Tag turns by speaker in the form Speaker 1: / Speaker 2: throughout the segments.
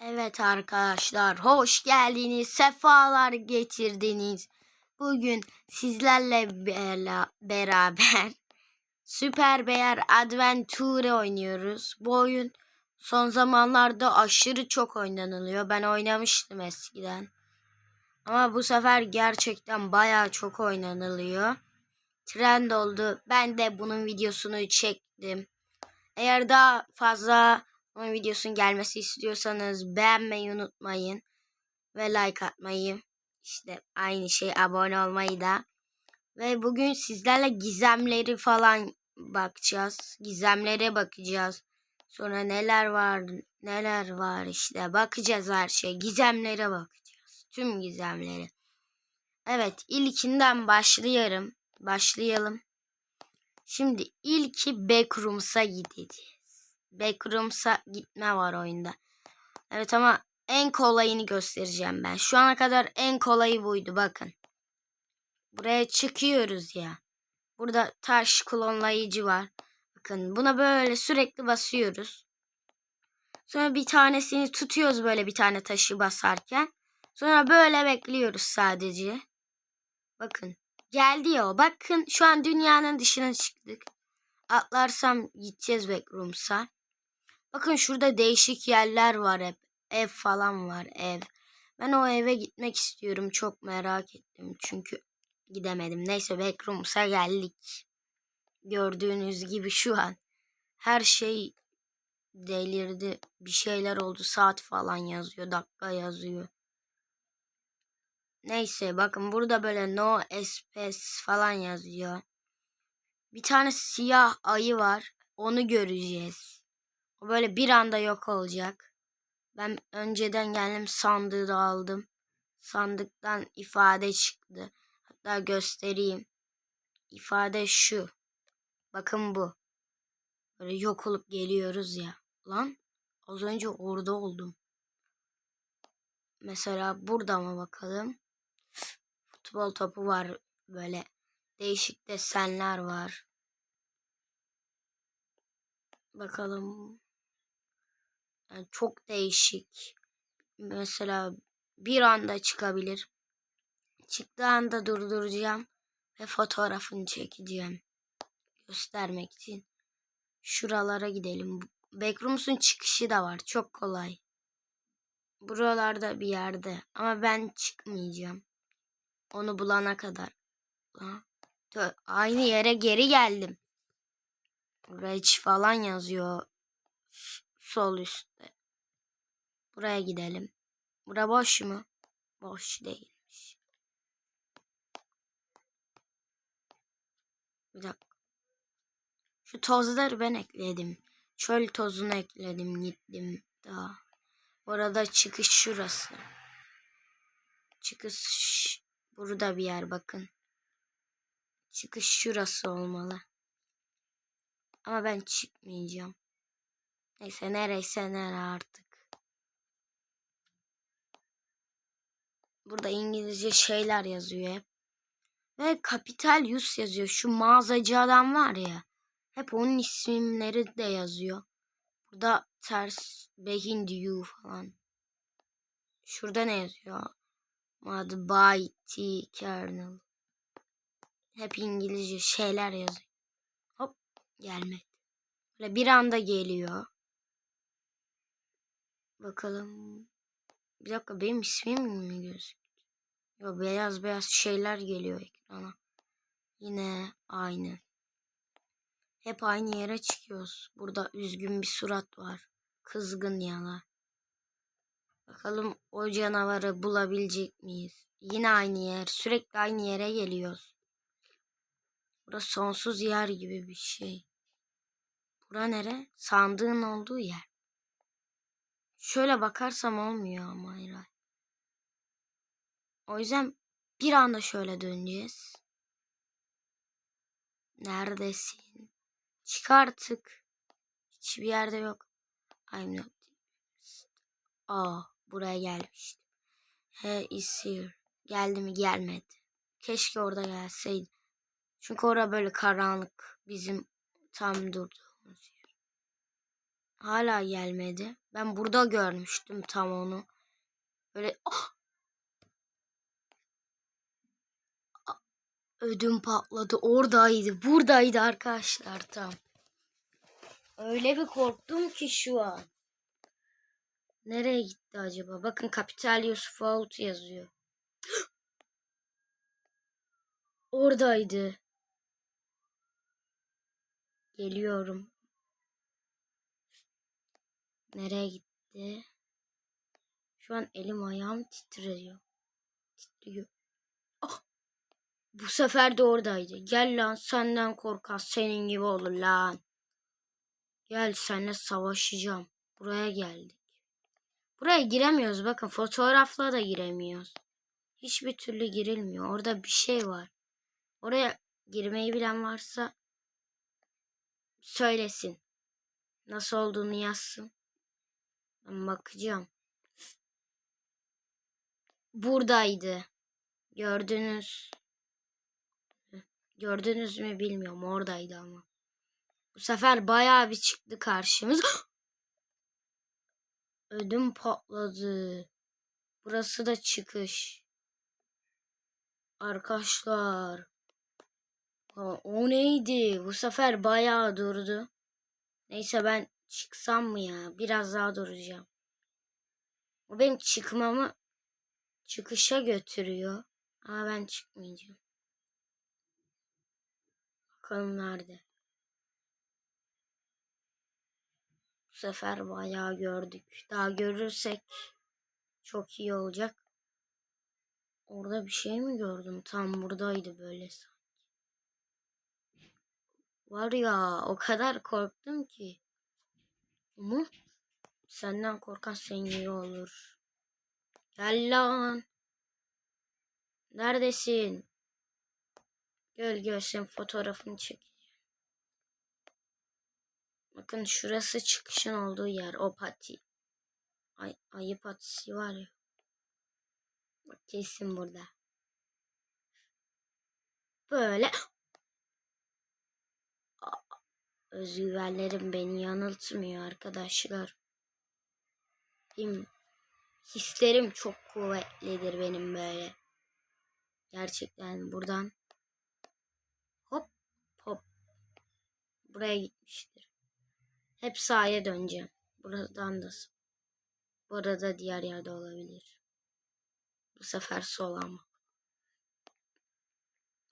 Speaker 1: Evet arkadaşlar, hoş geldiniz, sefalar getirdiniz. Bugün sizlerle beraber Süper Bear Adventure oynuyoruz. Bu oyun son zamanlarda aşırı çok oynanılıyor. Ben oynamıştım eskiden. Ama bu sefer gerçekten bayağı çok oynanılıyor. Trend oldu. Ben de bunun videosunu çektim. Eğer daha fazla onun videosunun gelmesi istiyorsanız beğenmeyi unutmayın. Ve like atmayı. İşte aynı şey abone olmayı da. Ve bugün sizlerle gizemleri falan bakacağız. Gizemlere bakacağız. Sonra neler var neler var işte bakacağız her şey. Gizemlere bakacağız. Tüm gizemleri. Evet ilkinden başlayalım. Başlayalım. Şimdi ilki Backrooms'a gideceğiz. Backrooms'a gitme var oyunda. Evet ama en kolayını göstereceğim ben. Şu ana kadar en kolayı buydu bakın. Buraya çıkıyoruz ya. Burada taş klonlayıcı var. Bakın buna böyle sürekli basıyoruz. Sonra bir tanesini tutuyoruz böyle bir tane taşı basarken. Sonra böyle bekliyoruz sadece. Bakın geldi ya. Bakın şu an dünyanın dışına çıktık. Atlarsam gideceğiz Backrooms'a. Bakın şurada değişik yerler var hep. Ev falan var ev. Ben o eve gitmek istiyorum. Çok merak ettim. Çünkü gidemedim. Neyse Backrooms'a geldik. Gördüğünüz gibi şu an her şey delirdi. Bir şeyler oldu. Saat falan yazıyor. Dakika yazıyor. Neyse bakın burada böyle no space falan yazıyor. Bir tane siyah ayı var. Onu göreceğiz. Böyle bir anda yok olacak. Ben önceden geldim sandığı da aldım. Sandıktan ifade çıktı. Hatta göstereyim. İfade şu. Bakın bu. Böyle yok olup geliyoruz ya. Lan az önce orada oldum. Mesela burada mı bakalım? Futbol topu var böyle. Değişik desenler var. Bakalım. Yani çok değişik. Mesela bir anda çıkabilir. Çıktığı anda durduracağım ve fotoğrafını çekeceğim. Göstermek için. Şuralara gidelim. Backrooms'un çıkışı da var. Çok kolay. Buralarda bir yerde. Ama ben çıkmayacağım. Onu bulana kadar. Ha, Aynı yere geri geldim. Rage falan yazıyor. Sol üstte. Buraya gidelim. Bura boş mu? Boş değilmiş. Bir dakika. Şu tozları ben ekledim. Çöl tozunu ekledim gittim daha. Orada çıkış şurası. Çıkış burada bir yer bakın. Çıkış şurası olmalı. Ama ben çıkmayacağım. Neyse nereyse nere artık. Burada İngilizce şeyler yazıyor hep. Ve Capital Yus yazıyor. Şu mağazacı adam var ya. Hep onun isimleri de yazıyor. Burada ters Behind You falan. Şurada ne yazıyor? Adı By T. Kernel. Hep İngilizce şeyler yazıyor. Hop gelmedi. Böyle bir anda geliyor. Bakalım. Bir dakika benim ismim mi gözüküyor? Yo beyaz beyaz şeyler geliyor ekrana. Yine aynı. Hep aynı yere çıkıyoruz. Burada üzgün bir surat var. Kızgın yana. Bakalım o canavarı bulabilecek miyiz? Yine aynı yer. Sürekli aynı yere geliyoruz. Burası sonsuz yer gibi bir şey. Bura nere? Sandığın olduğu yer. Şöyle bakarsam olmuyor ama herhalde. O yüzden bir anda şöyle döneceğiz. Neredesin? Çık artık. Hiçbir yerde yok. I'm not. Aa, buraya gelmiştim. He is here. Geldi mi gelmedi. Keşke orada gelseydi. Çünkü orada böyle karanlık. Bizim tam yer. Hala gelmedi. Ben burada görmüştüm tam onu. Böyle! Ah! ödüm patladı. Oradaydı. Buradaydı arkadaşlar tam. Öyle bir korktum ki şu an. Nereye gitti acaba? Bakın Kapital Yusuf Ağut yazıyor. Oradaydı. Geliyorum. Nereye gitti? Şu an elim ayağım titriyor. Titriyor. Ah! Bu sefer de oradaydı. Gel lan senden korkan senin gibi olur lan. Gel seninle savaşacağım. Buraya geldik. Buraya giremiyoruz. Bakın fotoğrafla da giremiyoruz. Hiçbir türlü girilmiyor. Orada bir şey var. Oraya girmeyi bilen varsa söylesin. Nasıl olduğunu yazsın. Bakacağım. Buradaydı. Gördünüz. Gördünüz mü bilmiyorum. Oradaydı ama. Bu sefer bayağı bir çıktı karşımız. Ödüm patladı. Burası da çıkış. Arkadaşlar. O neydi? Bu sefer bayağı durdu. Neyse ben çıksam mı ya? Biraz daha duracağım. O benim çıkmamı çıkışa götürüyor. Ama ben çıkmayacağım. Bakalım nerede? Bu sefer bayağı gördük. Daha görürsek çok iyi olacak. Orada bir şey mi gördüm? Tam buradaydı böyle sanki. Var ya o kadar korktum ki. Ama senden korkan gibi olur. Gel lan. Neredesin? Gel gel sen fotoğrafını çek. Bakın şurası çıkışın olduğu yer. O pati. Ay, ayı patisi var ya. Bak kesin burada. Böyle. Özgüvenlerim beni yanıltmıyor arkadaşlar. Benim hislerim çok kuvvetlidir benim böyle. Gerçekten buradan hop hop buraya gitmiştir. Hep sağa döneceğim. Buradan da burada diğer yerde olabilir. Bu sefer sol ama.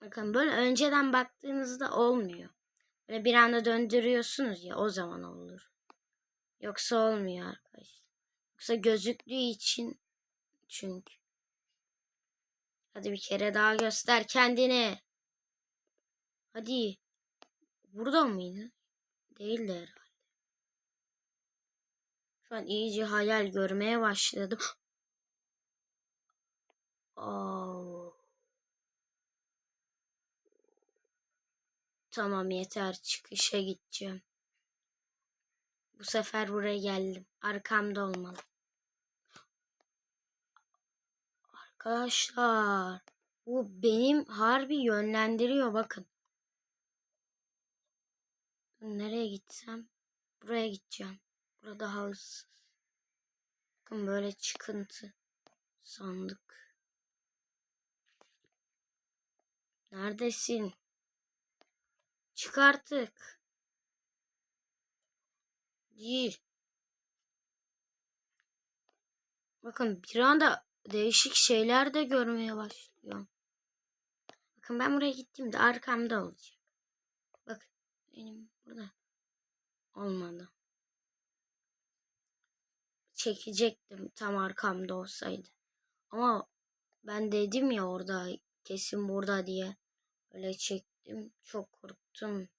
Speaker 1: Bakın böyle önceden baktığınızda olmuyor. Böyle bir anda döndürüyorsunuz ya o zaman olur. Yoksa olmuyor arkadaşlar. Yoksa gözüktüğü için çünkü. Hadi bir kere daha göster kendini. Hadi. Burada mıydı? Değildi herhalde. Şu an iyice hayal görmeye başladım. Oh. Tamam yeter çıkışa gideceğim. Bu sefer buraya geldim. Arkamda olmalı. Arkadaşlar bu benim harbi yönlendiriyor bakın. Nereye gitsem? Buraya gideceğim. Burada daha ıssız. Bakın böyle çıkıntı. Sandık. Neredesin? Çık artık. Değil. Bakın bir anda değişik şeyler de görmeye başlıyorum. Bakın ben buraya gittiğimde arkamda olacak. Bakın benim burada olmadı. Çekecektim tam arkamda olsaydı. Ama ben dedim ya orada kesin burada diye. Öyle çektim. Çok korktum.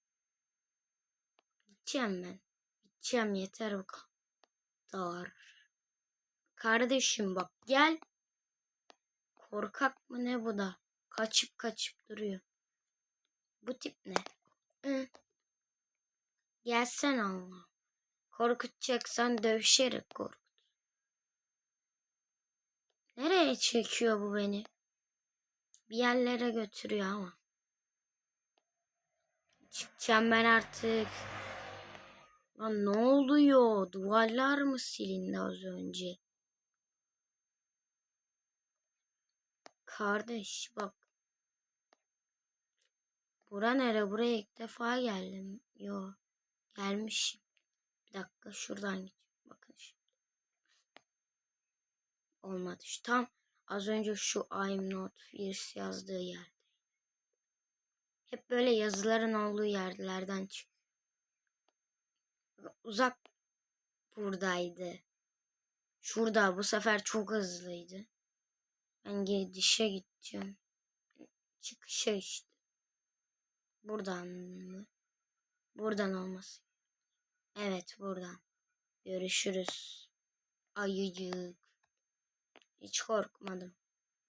Speaker 1: Gideceğim ben. Gideceğim yeter bu kadar. Kardeşim bak gel. Korkak mı ne bu da? Kaçıp kaçıp duruyor. Bu tip ne? Hı. Gelsen Allah. Korkutacaksan dövüşerek korkut. Nereye çekiyor bu beni? Bir yerlere götürüyor ama. Çıkacağım ben artık. Lan ne oluyor? Duvarlar mı silindi az önce? Kardeş bak. Bura nere? Buraya ilk defa geldim. Yo. Gelmişim. Bir dakika şuradan gideceğim. Bakın şimdi. Olmadı. Şu tam az önce şu I'm not fierce yazdığı yer. Hep böyle yazıların olduğu yerlerden. Uzak buradaydı. Şurada bu sefer çok hızlıydı. Ben gidişe gideceğim. Çıkışa işte. Buradan mı? Buradan olması. Evet buradan. Görüşürüz. Ayıcık. Hiç korkmadım.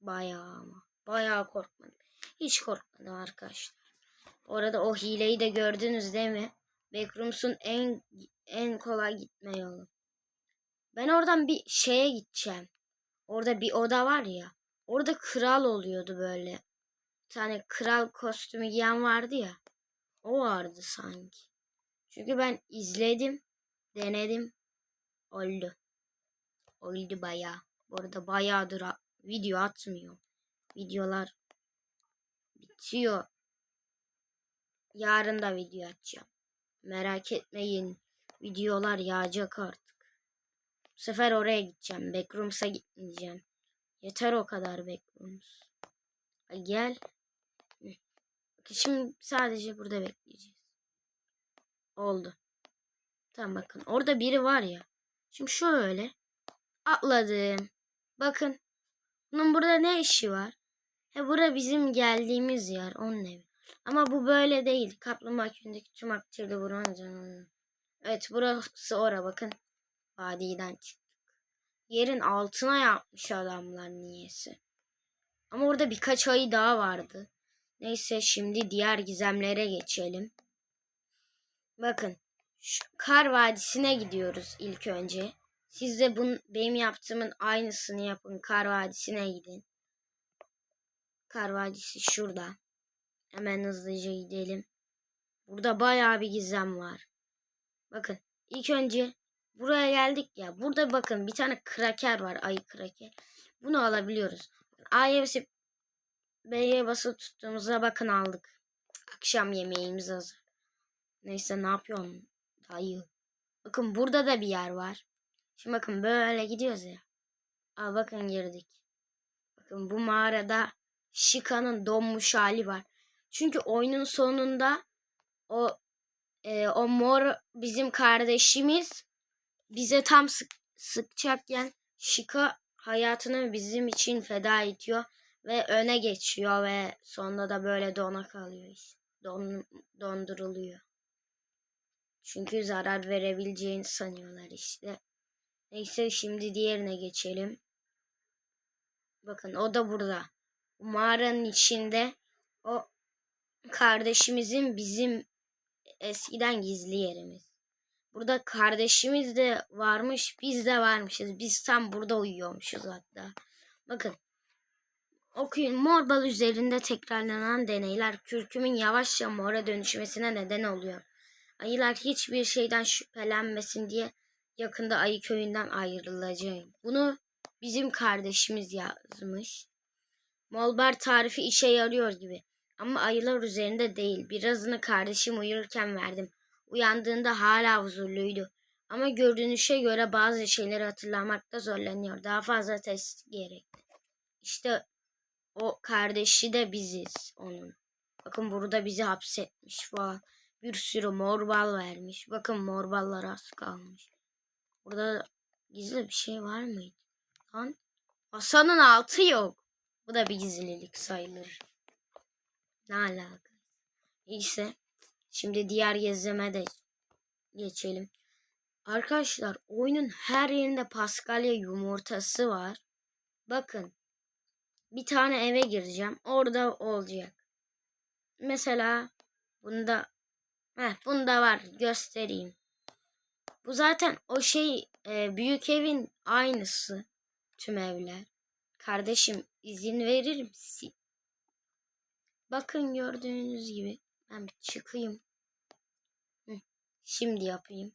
Speaker 1: Bayağı ama. Bayağı korkmadım. Hiç korkmadım arkadaşlar. Orada o hileyi de gördünüz değil mi? Backrooms'un en en kolay gitme yolu. Ben oradan bir şeye gideceğim. Orada bir oda var ya. Orada kral oluyordu böyle. Bir tane kral kostümü giyen vardı ya. O vardı sanki. Çünkü ben izledim, denedim. Oldu. Oldu bayağı. Bu arada bayağıdır video atmıyor. Videolar bitiyor. Yarın da video atacağım. Merak etmeyin. Videolar yağacak artık. Bu sefer oraya gideceğim. Backrooms'a gitmeyeceğim. Yeter o kadar Backrooms. Ay Gel. Şimdi sadece burada bekleyeceğiz. Oldu. Tamam bakın. Orada biri var ya. Şimdi şöyle. Atladım. Bakın. Bunun burada ne işi var? He bura bizim geldiğimiz yer. Onun evi. Ama bu böyle değil. Kaplumbağa köyündeki tüm aktivite buranın. Evet burası ora bakın. Vadiden çıktık. Yerin altına yapmış adamlar niyeyse. Ama orada birkaç ayı daha vardı. Neyse şimdi diğer gizemlere geçelim. Bakın şu Kar Vadisi'ne gidiyoruz ilk önce. Siz de bun, benim yaptığımın aynısını yapın. Kar Vadisi'ne gidin. Kar Vadisi şurada. Hemen hızlıca gidelim. Burada bayağı bir gizem var. Bakın ilk önce buraya geldik ya. Burada bakın bir tane kraker var. Ayı kraker. Bunu alabiliyoruz. A'ya basıp B'ye basıp tuttuğumuzda bakın aldık. Akşam yemeğimiz hazır. Neyse ne yapıyorsun dayı? Bakın burada da bir yer var. Şimdi bakın böyle gidiyoruz ya. Aa bakın girdik. Bakın bu mağarada Shika'nın donmuş hali var. Çünkü oyunun sonunda o e, o mor bizim kardeşimiz bize tam sık, sıkacakken Shika hayatını bizim için feda ediyor ve öne geçiyor ve sonunda da böyle dona kalıyor işte. Don, donduruluyor. Çünkü zarar verebileceğini sanıyorlar işte. Neyse şimdi diğerine geçelim. Bakın o da burada. Bu mağaranın içinde o kardeşimizin bizim eskiden gizli yerimiz. Burada kardeşimiz de varmış, biz de varmışız. Biz tam burada uyuyormuşuz hatta. Bakın. Okuyun. Mor bal üzerinde tekrarlanan deneyler kürkümün yavaşça mora dönüşmesine neden oluyor. Ayılar hiçbir şeyden şüphelenmesin diye yakında ayı köyünden ayrılacağım. Bunu bizim kardeşimiz yazmış. Molbar tarifi işe yarıyor gibi. Ama ayılar üzerinde değil. Birazını kardeşim uyurken verdim. Uyandığında hala huzurluydu. Ama görünüşe göre bazı şeyleri hatırlamakta zorlanıyor. Daha fazla test gerekti. İşte o kardeşi de biziz onun. Bakın burada bizi hapsetmiş. Vay. Bir sürü mor bal vermiş. Bakın mor ballar az kalmış. Burada gizli bir şey var mıydı? Lan Hasan'ın altı yok. Bu da bir gizlilik sayılır. Ne alaka? Neyse. Şimdi diğer gezeme de geçelim. Arkadaşlar oyunun her yerinde Paskalya yumurtası var. Bakın. Bir tane eve gireceğim. Orada olacak. Mesela bunda heh, bunda var. Göstereyim. Bu zaten o şey e, büyük evin aynısı. Tüm evler. Kardeşim izin verir misin? Bakın gördüğünüz gibi. Ben bir çıkayım. Şimdi yapayım.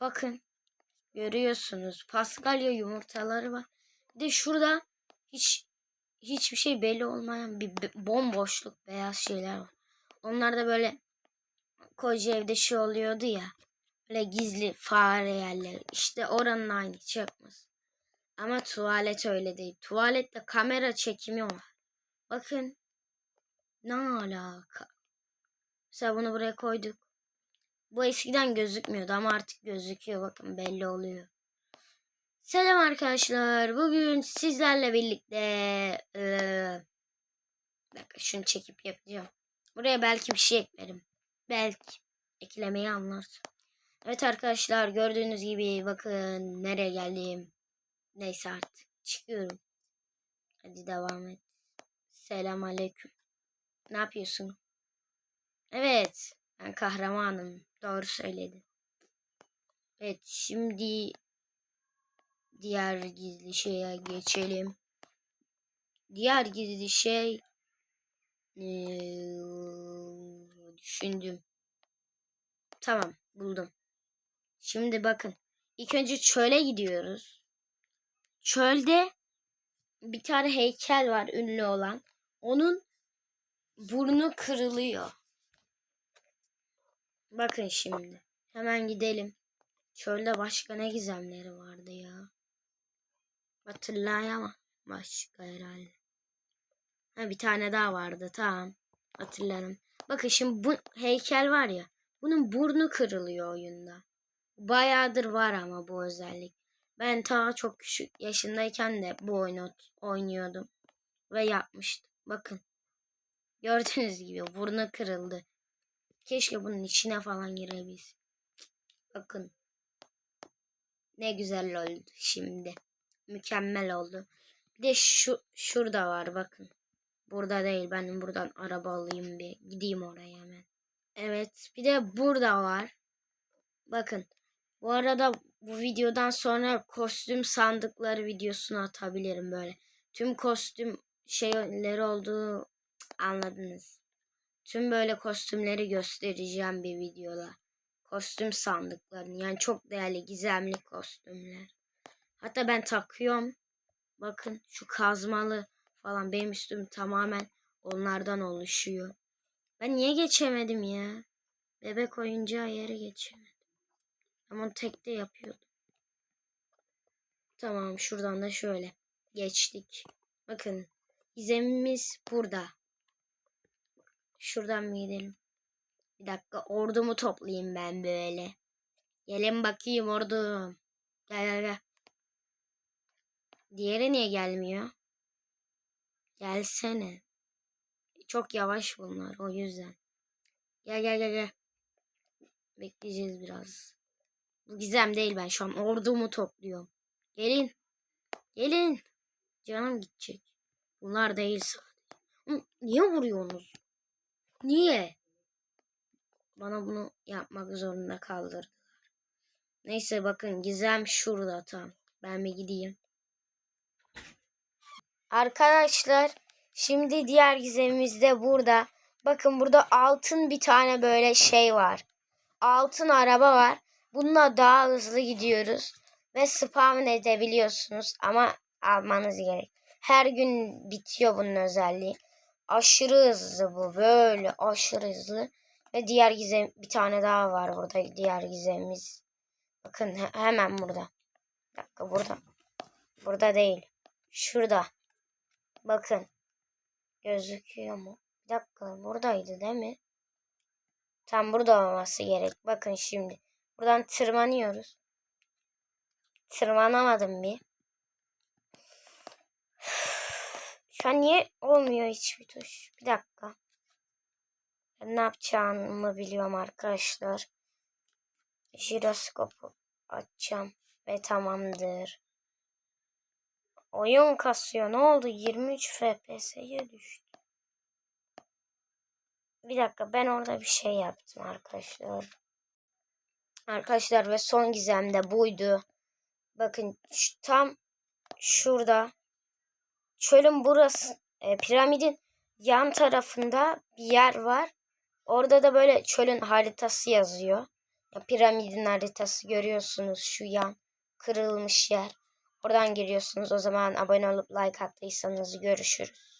Speaker 1: Bakın. Görüyorsunuz. Paskalya yumurtaları var. Bir de şurada hiç hiçbir şey belli olmayan bir bomboşluk beyaz şeyler var. Onlar da böyle koca evde şey oluyordu ya. Böyle gizli fare yerleri. İşte oranın aynı çıkmaz. Ama tuvalet öyle değil. Tuvalette kamera çekimi var. Bakın. Ne alaka? Mesela bunu buraya koyduk. Bu eskiden gözükmüyordu ama artık gözüküyor. Bakın belli oluyor. Selam arkadaşlar. Bugün sizlerle birlikte eee bir şunu çekip yapacağım. Buraya belki bir şey eklerim. Belki eklemeyi anlarsın. Evet arkadaşlar gördüğünüz gibi bakın nereye geldim. Neyse artık çıkıyorum. Hadi devam et. Selam aleyküm. Ne yapıyorsun? Evet ben kahramanım. Doğru söyledin. Evet şimdi diğer gizli şeye geçelim. Diğer gizli şey eee, düşündüm. Tamam buldum. Şimdi bakın. İlk önce çöle gidiyoruz. Çölde bir tane heykel var ünlü olan. Onun burnu kırılıyor. Bakın şimdi. Hemen gidelim. Çölde başka ne gizemleri vardı ya? Hatırlayamam. Başka herhalde. Ha, bir tane daha vardı. Tamam. Hatırladım. Bakın şimdi bu heykel var ya. Bunun burnu kırılıyor oyunda. Bayağıdır var ama bu özellik. Ben ta çok küçük yaşındayken de bu oyunu oynuyordum. Ve yapmıştım. Bakın. Gördüğünüz gibi burnu kırıldı. Keşke bunun içine falan girebilsem. Bakın. Ne güzel oldu şimdi. Mükemmel oldu. Bir de şu şurada var bakın. Burada değil. Ben buradan araba alayım bir. Gideyim oraya hemen. Evet. Bir de burada var. Bakın. Bu arada bu videodan sonra kostüm sandıkları videosunu atabilirim böyle. Tüm kostüm şeyleri olduğu anladınız. Tüm böyle kostümleri göstereceğim bir videoda. Kostüm sandıklarını yani çok değerli gizemli kostümler. Hatta ben takıyorum. Bakın şu kazmalı falan benim üstüm tamamen onlardan oluşuyor. Ben niye geçemedim ya? Bebek oyuncağı yere geçemedim. Ama tekte yapıyordum. Tamam şuradan da şöyle geçtik. Bakın gizemimiz burada. Şuradan mı gidelim? Bir dakika ordumu toplayayım ben böyle. Gelin bakayım ordum. Gel gel gel. Diğeri niye gelmiyor? Gelsene. Çok yavaş bunlar o yüzden. Gel gel gel gel. Bekleyeceğiz biraz. Bu gizem değil ben şu an ordumu topluyorum. Gelin. Gelin. Canım gidecek. Bunlar değil sadece. Niye vuruyorsunuz? Niye? Bana bunu yapmak zorunda kaldırdılar. Neyse bakın gizem şurada tam. Ben bir gideyim. Arkadaşlar şimdi diğer gizemimiz de burada. Bakın burada altın bir tane böyle şey var. Altın araba var. Bununla daha hızlı gidiyoruz. Ve spam edebiliyorsunuz ama almanız gerek. Her gün bitiyor bunun özelliği. Aşırı hızlı bu. Böyle aşırı hızlı. Ve diğer gizem bir tane daha var burada. Diğer gizemimiz. Bakın he- hemen burada. Bir dakika burada. Burada değil. Şurada. Bakın. Gözüküyor mu? Bir dakika buradaydı değil mi? Tam burada olması gerek. Bakın şimdi. Buradan tırmanıyoruz. Tırmanamadım bir. Şu niye olmuyor hiçbir tuş? Bir dakika. Ben ne yapacağımı biliyorum arkadaşlar. Jiroskopu açacağım. Ve tamamdır. Oyun kasıyor. Ne oldu? 23 FPS'ye düştü. Bir dakika ben orada bir şey yaptım arkadaşlar. Arkadaşlar ve son gizem de buydu. Bakın tam şurada çölün burası e, piramidin yan tarafında bir yer var. Orada da böyle çölün haritası yazıyor. Ya, piramidin haritası görüyorsunuz şu yan kırılmış yer. Oradan giriyorsunuz. O zaman abone olup like attıysanız görüşürüz.